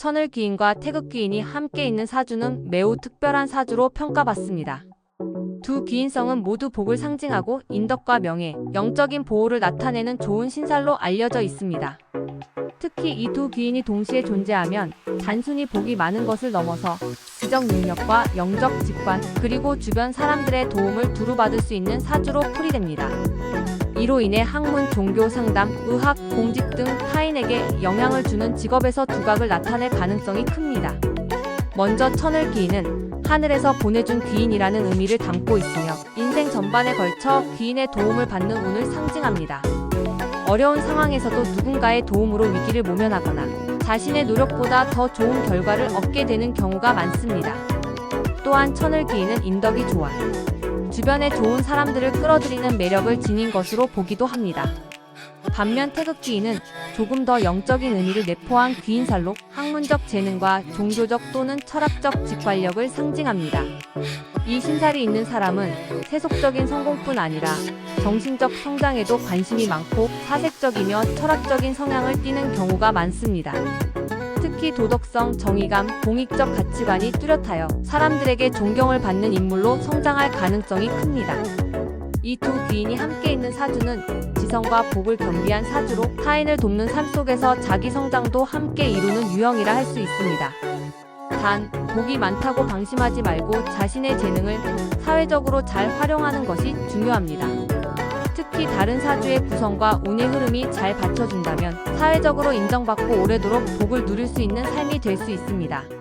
천을 귀인과 태극 귀인이 함께 있는 사주는 매우 특별한 사주로 평가받습니다. 두 귀인성은 모두 복을 상징하고 인덕과 명예, 영적인 보호를 나타내는 좋은 신살로 알려져 있습니다. 특히 이 두 귀인이 동시에 존재하면 단순히 복이 많은 것을 넘어서 지적 능력과 영적 직관, 그리고 주변 사람들의 도움을 두루 받을 수 있는 사주로 풀이됩니다. 이로 인해 학문, 종교, 상담, 의학, 공직 등 타인에게 영향을 주는 직업에서 두각을 나타낼 가능성이 큽니다. 먼저 천을 귀인은 하늘에서 보내준 귀인이라는 의미를 담고 있으며 인생 전반에 걸쳐 귀인의 도움을 받는 운을 상징합니다. 어려운 상황에서도 누군가의 도움으로 위기를 모면하거나 자신의 노력보다 더 좋은 결과를 얻게 되는 경우가 많습니다. 또한 천을 귀인은 인덕이 좋아 주변에 좋은 사람들을 끌어들이는 매력을 지닌 것으로 보기도 합니다. 반면 태극귀인은 조금 더 영적인 의미를 내포한 귀인살로 학문적 재능과 종교적 또는 철학적 직관력을 상징합니다. 이 신살이 있는 사람은 세속적인 성공뿐 아니라 정신적 성장에도 관심이 많고 사색적이며 철학적인 성향을 띠는 경우가 많습니다. 특히 도덕성, 정의감, 공익적 가치관이 뚜렷하여 사람들에게 존경을 받는 인물로 성장할 가능성이 큽니다. 이 두 귀인이 함께 있는 사주는 지성과 복을 겸비한 사주로 타인을 돕는 삶 속에서 자기 성장도 함께 이루는 유형이라 할 수 있습니다. 단, 복이 많다고 방심하지 말고 자신의 재능을 사회적으로 잘 활용하는 것이 중요합니다. 특히 다른 사주의 구성과 운의 흐름이 잘 받쳐준다면 사회적으로 인정받고 오래도록 복을 누릴 수 있는 삶이 될 수 있습니다.